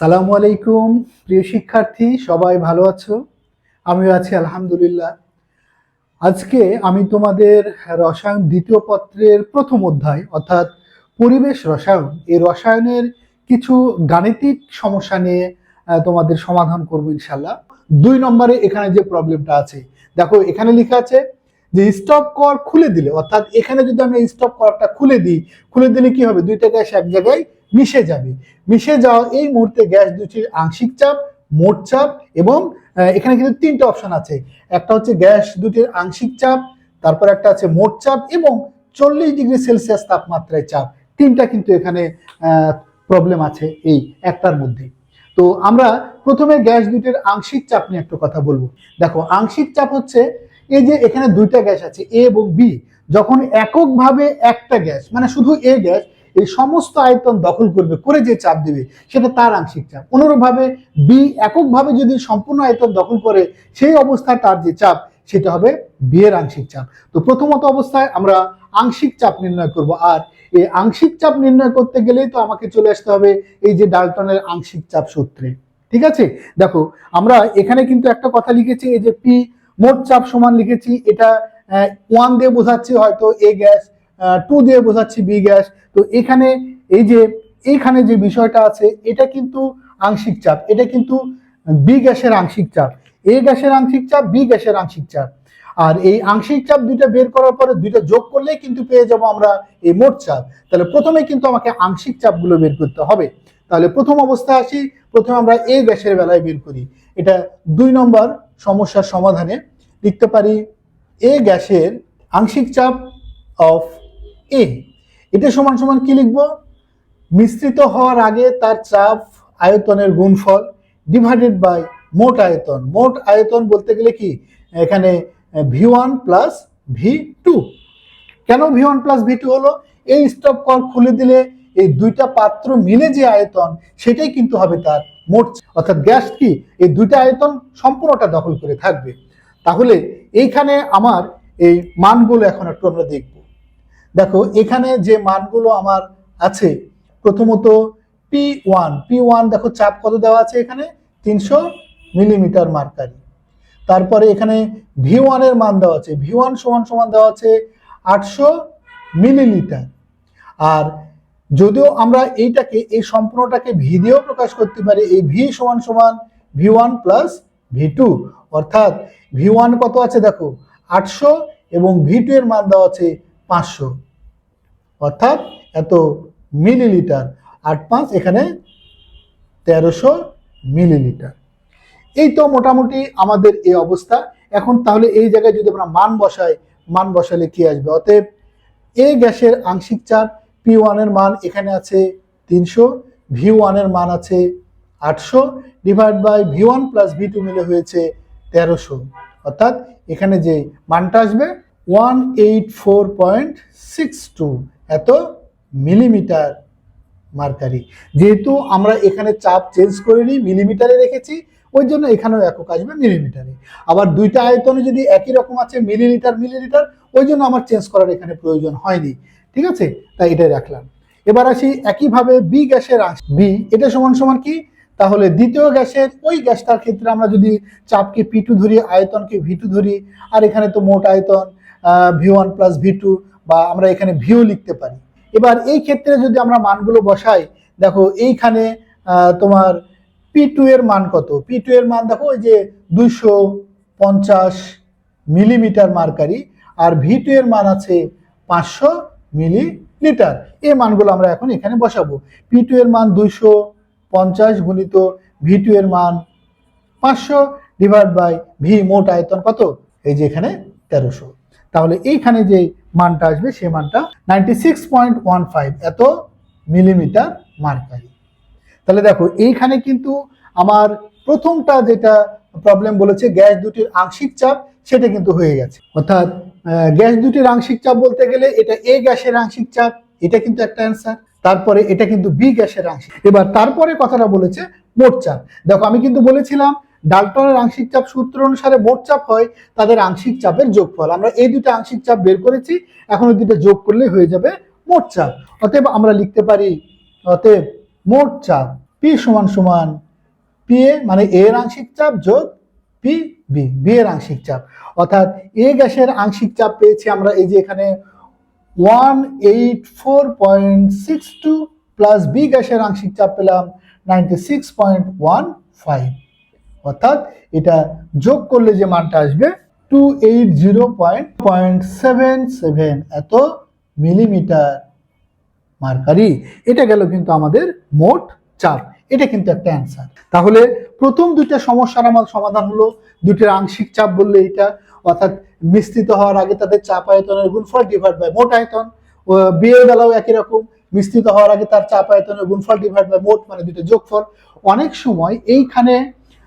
সালামু আলাইকুম, প্রিয় শিক্ষার্থী, সবাই ভালো আছো? আমিও আছি, আলহামদুলিল্লাহ। আজকে আমি তোমাদের রসায়ন দ্বিতীয় পত্রের প্রথম অধ্যায়, অর্থাৎ পরিবেশ রসায়ন, এই রসায়নের কিছু গাণিতিক সমস্যা নিয়ে তোমাদের সমাধান করব ইনশাল্লাহ দুই নম্বরে এখানে যে প্রবলেমটা আছে দেখো, এখানে লেখা আছে যে স্টপ কর খুলে দিলে। অর্থাৎ এখানে যদি আমি স্টপ করটা খুলে দিই, খুলে দিলে কি হবে? দুইটা গ্যাস এক জায়গায় মিশে যাবে। মিশে যাওয়া এই মুহূর্তে গ্যাস দুটির আংশিক চাপ, মোট চাপ এবং এখানে কিন্তু তিনটা অপশন আছে। একটা হচ্ছে গ্যাস দুটির আংশিক চাপ, তারপর একটা আছে মোট চাপ এবং চল্লিশ ডিগ্রি সেলসিয়াস তাপমাত্রায় চাপ। তিনটা কিন্তু এখানে প্রবলেম আছে এই একটার মধ্যে। তো আমরা প্রথমে গ্যাস দুটির আংশিক চাপ নিয়ে একটু কথা বলব। দেখো, আংশিক চাপ হচ্ছে এই যে এখানে দুইটা গ্যাস আছে, এ এবং বি। যখন এককভাবে একটা গ্যাস মানে শুধু এ গ্যাস, এই সমস্ত আয়তন দখল করবে, করে যে চাপ দিবে, সেটা তার আংশিক চাপ। অনুরূপভাবে বি এককভাবে যদি সম্পূর্ণ আয়তন দখল করে, সেই অবস্থায় তার যে চাপ, সেটা হবে বি এর আংশিক চাপ। তো প্রথমত অবস্থায় আমরা আংশিক চাপ নির্ণয় করব, আর এই আংশিক চাপ নির্ণয় করতে গেলেই তো আমাকে চলে আসতে হবে এই যে ডালটনের আংশিক চাপ সূত্রে। ঠিক আছে? দেখো, আমরা এখানে কিন্তু একটা কথা লিখেছি, এই যে পি মোট চাপ সমান লিখেছি, এটা ওয়ান দিয়ে বোঝাচ্ছি হয়তো এ গ্যাস টু দিয়ে বোঝাচ্ছি বি গ্যাস। তো এখানে এই যে এইখানে যে বিষয়টা আছে, এটা কিন্তু আংশিক চাপ, এটা কিন্তু বি গ্যাসের আংশিক চাপ। এ গ্যাসের আংশিক চাপ বি গ্যাসের আংশিক চাপ। আর এই আংশিক চাপ দুইটা বের করার পরে দুইটা যোগ করলেই কিন্তু পেয়ে যাব আমরা এই মোট চাপ। তাহলে প্রথমে কিন্তু আমাকে আংশিক চাপগুলো বের করতে হবে। তাহলে প্রথম অবস্থায় আসি, প্রথমে আমরা এ গ্যাসের বেলায় বের করি। এটা দুই নম্বর সমস্যার সমাধানে লিখতে পারি এ গ্যাসের আংশিক চাপ অফ এ। এটা সমান সমান কি লিখব? মিশ্রিত হওয়ার আগে তার চাপ আয়তনের গুণফল ডিভাইডেড বাই মোট আয়তন। মোট আয়তন বলতে গেলে কি? এখানে V one plus V two. কেন V one plus V two হলো? এই স্টপ কল খুলে দিলে এই দুইটা পাত্র মিলে যে আয়তন, সেটাই কিন্তু হবে তার মোট অর্থাৎ গ্যাস কি? এই দুইটা আয়তন সম্পূর্ণটা দখল করে থাকবে। তাহলে এইখানে আমার এই মানগুলো এখন একটু আমরা দেখব। দেখো, এখানে যে মানগুলো আমার আছে, প্রথমত পি ওয়ান পি ওয়ান দেখো চাপ কত দেওয়া আছে এখানে? তিনশো মিলিমিটার মার্কারি। তারপরে এখানে ভি ওয়ানের মান দেওয়া আছে। ভি ওয়ান সমান সমান দেওয়া আছে আটশো মিলিলিটার আর যদিও আমরা এইটাকে, এই সম্পূর্ণটাকে ভি দিয়েও প্রকাশ করতে পারি, এই ভি সমান সমান V one plus V two অর্থাৎ ভি ওয়ান কত আছে দেখো? আটশো এবং ভি টু এর মান দেওয়া আছে পাঁচশো। অর্থাৎ এত মিলিলিটার আট পাঁচ এখানে তেরোশো মিলিলিটার এই তো মোটামুটি আমাদের এই অবস্থা। এখন তাহলে এই জায়গায় যদি আমরা মান বসাই, মান বসালে কি আসবে? অতএব এ গ্যাসের আংশিক চাপ পি ওয়ানের মান এখানে আছে তিনশো ভি ওয়ানের মান আছে আটশো divide by V one plus V two মিলে হয়েছে তেরোশো। অর্থাৎ এখানে যে মানটা আসবে one eight four point six two এত মিলিমিটার। মার্কারি। যেহেতু আমরা এখানে চাপ চেঞ্জ করিনি মিলিমিটারে রেখেছি, ওই জন্য এখানেও একক আসবে মিলিমিটারে আবার দুইটা আয়তনে যদি একই রকম আছে মিলিলিটার মিলিলিটার ওই জন্য আমার চেঞ্জ করার এখানে প্রয়োজন হয়নি। ঠিক আছে? তাই এটাই রাখলাম। এবার আসি একইভাবে বি গ্যাসের বি এটা সমান সমান কি? তাহলে দ্বিতীয় গ্যাসের ওই গ্যাসটার ক্ষেত্রে আমরা যদি চাপকে পি টু ধরি, আয়তনকে ভি টু ধরি, আর এখানে তো মোট আয়তন V one plus V two বা আমরা এখানে ভিও লিখতে পারি। এবার এই ক্ষেত্রে যদি আমরা মানগুলো বসাই, দেখো এইখানে তোমার পি টু এর মান কত? পি টু এর মান দেখো, ওই যে দুইশো পঞ্চাশ মিলিমিটার মার্কারি, আর ভি টু এর মান আছে পাঁচশো মিলিলিটার এই মানগুলো আমরা এখন এখানে বসাবো। পি টু এর মান দুইশো পঞ্চাশ গুণিত ভি টু এর মান পাঁচশো ডিভাইড বাই ভি মোট আয়তন কত? এই যে এখানে তেরোশো। তাহলে এইখানে যে মানটা আসবে, সেই মানটা ninety six point one five এত মিলিমিটার মার্কারি তাহলে দেখো, এইখানে কিন্তু আমার প্রথমটা যেটা প্রবলেম বলেছে, গ্যাস দুটির আংশিক চাপ, সেটা কিন্তু হয়ে গেছে। অর্থাৎ গ্যাস দুটির আংশিক চাপ বলতে গেলে এটা এ গ্যাসের আংশিক চাপ, এটা কিন্তু একটা অ্যান্সার তারপরে এটা কিন্তু বি গ্যাসের আংশিক। এবার তারপরে কথাটা বলেছে মোট চাপ। দেখো, আমি কিন্তু বলেছিলাম ডাল্টনের আংশিক চাপ সূত্র অনুসারে মোট চাপ হয় তাদের আংশিক চাপের যোগফল। আমরা এই দুটো আংশিক চাপ বের করেছি, এখন ওই দুটো যোগ করলে হয়ে যাবে মোট চাপ। অতএব আমরা লিখতে পারি, অতএব মোট চাপ পি সমান সমান পি এ মানে এর আংশিক চাপ যোগ পি বি বি এর আংশিক চাপ। অর্থাৎ এ গ্যাসের আংশিক চাপ পেয়েছি আমরা এই যে এখানে one eight four point six two plus B গ্যাসের আংশিক চাপ পেলাম ninety six point one five অর্থাৎ এটা যোগ করলে যে মানটা আসবে two eight zero point point seven seven এত মিলিমিটার মার্কারি। এটা গেল কিন্তু আমাদের মোট চাপ এটা কিন্তু একটা অ্যান্সার তাহলে প্রথম দুইটা সমস্যার আমার সমাধান হলো। দুইটার আংশিক চাপ বললে এটা অর্থাৎ মিশ্রিত হওয়ার আগে তাদের চাপ আয়তনের গুণফল ডিভাইড বাই মোট আয়তন বিয়ের বেলাও একই রকম। মিশ্রিত হওয়ার আগে তার চাপ আয়তনের গুণফল ডিভাইড বাই মোট মানে দুটো যোগফল। অনেক সময় এইখানে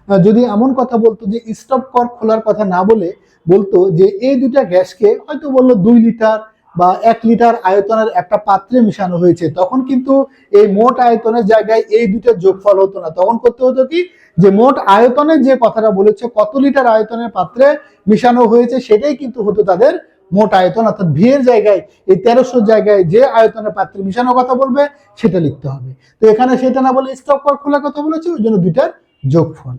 যদি এমন কথা বলতো যে স্টপ কর খোলার কথা না বলে বলতো যে এই দুটা গ্যাসকে হয়তো বলল দুই লিটার বা এক লিটার আয়তনের একটা পাত্রে মিশানো হয়েছে, তখন কিন্তু এই মোট আয়তনের জায়গায় এই দুটো যোগফল হতো না। তখন করতে হতো কি? যে মোট আয়তনের যে কথাটা বলেছে, কত লিটার আয়তনের পাত্রে মিশানো হয়েছে, সেটাই কিন্তু হতো তাদের মোট আয়তন। অর্থাৎ ভি এর জায়গায়, এই তেরোশোর জায়গায় যে আয়তনের পাত্রে মিশানোর কথা বলবে, সেটা লিখতে হবে। তো এখানে সেটা না বলে স্টপ কর খোলার কথা বলেছে, ওই জন্য দুইটার যোগফল।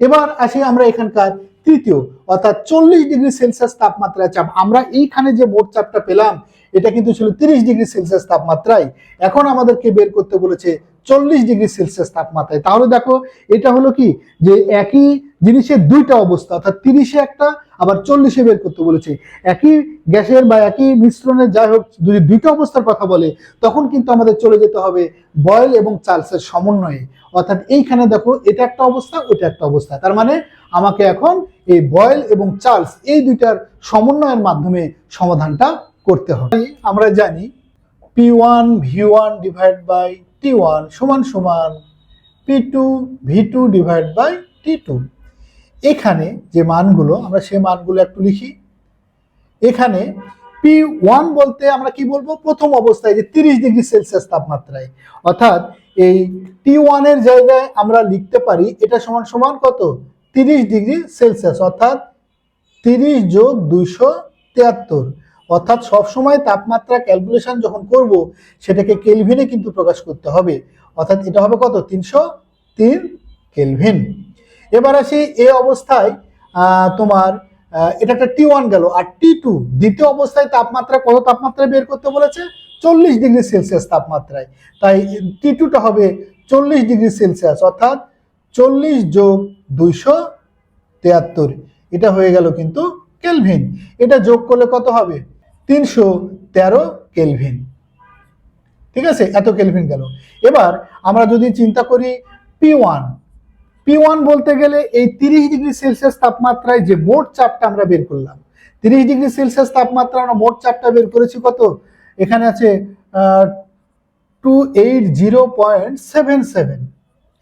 এবার আসি আমরা এখানকার তৃতীয়, অর্থাৎ চল্লিশ ডিগ্রি সেলসিয়াস তাপমাত্রায় চাপ। আমরা এইখানে যে মোট চাপটা পেলাম, এটা কিন্তু ছিল তিরিশ ডিগ্রি সেলসিয়াস তাপমাত্রায়। এখন আমাদেরকে বের করতে বলেছে চল্লিশ ডিগ্রি সেলসিয়াস তাপমাত্রায়। তাহলে দেখো, এটা হলো কি? যে একই জিনিসের দুইটা অবস্থা, অর্থাৎ তিরিশে একটা, আবার চল্লিশে বের করতে বলেছে। একই গ্যাসের বা একই মিশ্রণের যাই হোক, যদি দুইটা অবস্থার কথা বলে, তখন কিন্তু আমাদের চলে যেতে হবে বয়েল এবং চার্লসের সমন্বয়ে। অর্থাৎ এইখানে দেখো, এটা একটা অবস্থা ওটা একটা অবস্থা। তার মানে আমাকে এখন এই বয়েল এবং চার্লস এই দুইটার সমন্বয়ের মাধ্যমে সমাধানটা করতে হবে। আমরা জানি P one, V one divide by T one সমান সমান P two, V two divide by T two. এখানে যে মানগুলো, আমরা সেই মানগুলো একটু লিখি। এখানে পি ওয়ান বলতে আমরা কি বলব? প্রথম অবস্থায় যে তিরিশ ডিগ্রি সেলসিয়াস তাপমাত্রায়। অর্থাৎ এই টি ওয়ানের জায়গায় আমরা লিখতে পারি, এটা সমান সমান কত? তিরিশ ডিগ্রি সেলসিয়াস, অর্থাৎ তিরিশ যোগ দুইশো তিয়াত্তর। অর্থাৎ সবসময় তাপমাত্রা ক্যালকুলেশন যখন করব, সেটাকে কেলভিনে কিন্তু প্রকাশ করতে হবে। অর্থাৎ এটা হবে কত? তিনশো তিন কেলভিন। এবার আসি এই অবস্থায় তোমার এটা একটা টি ওয়ান গেল, আর টি টু দ্বিতীয় অবস্থায় তাপমাত্রা কত তাপমাত্রায় বের করতে বলেছে? চল্লিশ ডিগ্রি সেলসিয়াস তাপমাত্রায়। তাই টি টুটা হবে চল্লিশ ডিগ্রি সেলসিয়াস, অর্থাৎ চল্লিশ যোগ দুইশো তেয়াত্তর। এটা হয়ে গেল কিন্তু কেলভিন। এটা যোগ করলে কত হবে? তিনশো তেরো কেলভিন। ঠিক আছে? এত কেলভিন গেল। এবার আমরা যদি চিন্তা করি পি ওয়ান পি ওয়ান বলতে গেলে এই তিরিশ ডিগ্রি সেলসিয়াস তাপমাত্রায় যে মোট চাপটা আমরা বের করলাম, তিরিশ ডিগ্রি সেলসিয়াস তাপমাত্রা আমরা মোট চাপটা বের করেছি কত? এখানে আছে two eight zero point seven seven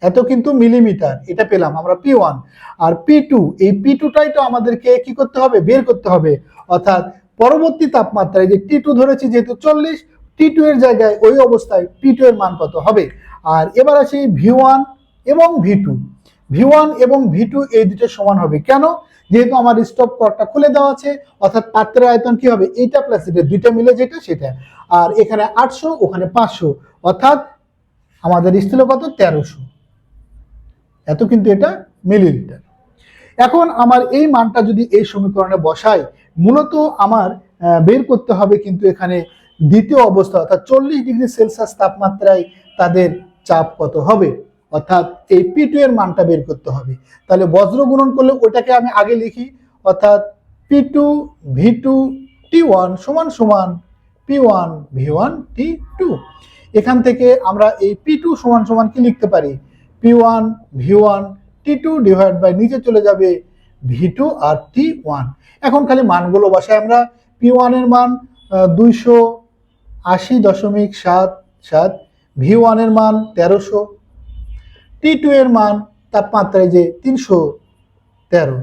এত কিন্তু মিলিমিটার, এটা পেলাম আমরা পি ওয়ান আর পি টু এই পি টুটাই তো আমাদেরকে কি করতে হবে? বের করতে হবে। অর্থাৎ পরবর্তী তাপমাত্রায় যে টি টু ধরেছি যেহেতু চল্লিশ টি টু এর জায়গায় ওই অবস্থায় পি টু এর মান কত হবে? আর এবার আসি ভি ওয়ান এবং ভি টু ভি ওয়ান এবং ভি টু এই দুটো সমান হবে। কেন? যেহেতু আমার স্টপ করটা খুলে দেওয়া আছে, অর্থাৎ পাত্রের আয়তন কি হবে? এইটা প্লাস এটা দুইটা মিলে যেটা সেটা। আর এখানে আটশো, ওখানে পাঁচশো, অর্থাৎ আমাদের স্থিল কত? তেরোশো। এত কিন্তু এটা মিলিলিটার। এখন আমার এই মানটা যদি এই সমীকরণে বসাই, মূলত আমার বের করতে হবে কিন্তু এখানে দ্বিতীয় অবস্থা, অর্থাৎ চল্লিশ ডিগ্রি সেলসিয়াস তাপমাত্রায় তাদের চাপ কত হবে? অর্থাৎ এই পি টু এর মানটা বের করতে হবে। তাহলে বজ্র গুণন করলে ওটাকে আমি আগে লিখি, অর্থাৎ P two V two T one সমান সমান P one V one T two এখান থেকে আমরা এই পি টু সমান সমান কি লিখতে পারি? P one V one T two divide by নিচে চলে যাবে ভি টু আর টি ওয়ান এখন খালি মানগুলো বসায় আমরা। পি ওয়ানের মান দুইশো আশি দশমিক সাত সাত। ভি ওয়ানের মান তেরোশো। টি টু এর মান তাপমাত্রায় যে তিনশো তেরো।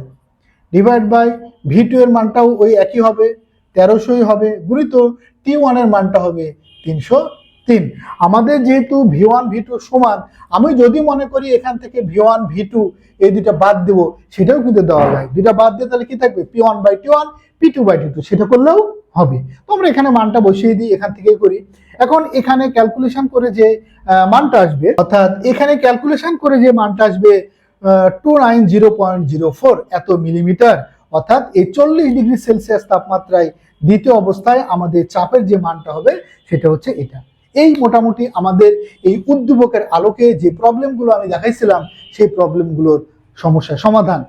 ডিভাইড বাই ভি টু এর মানটাও ওই একই হবে, তেরোশোই হবে, গুণিত টি ওয়ানের মানটা হবে তিনশো তিন। আমাদের যেহেতু ভি ওয়ান ভি টু সমান, আমি যদি মনে করি এখান থেকে ভি ওয়ান ভি টু এই দুটা বাদ দেবো, সেটাও কিন্তু দেওয়া যায়। দুটা বাদ দিয়ে তাহলে কি থাকবে? P one by T one P two by T two সেটা করলেও হবে। তো আমরা এখানে মানটা বসিয়ে দিই, এখান থেকেই করি। এখন এখানে ক্যালকুলেশন করে যে মানটা আসবে, অর্থাৎ এখানে ক্যালকুলেশন করে যে মানটা আসবে two nine zero point zero four এত মিলিমিটার অর্থাৎ এই চল্লিশ ডিগ্রি সেলসিয়াস তাপমাত্রায় দ্বিতীয় অবস্থায় আমাদের চাপের যে মানটা হবে, সেটা হচ্ছে এটা। এই মোটামুটি আমাদের এই উদ্দীপকের আলোকে যে প্রবলেমগুলো আমি দেখাইছিলাম, সেই প্রবলেমগুলোর সমস্যার সমাধান।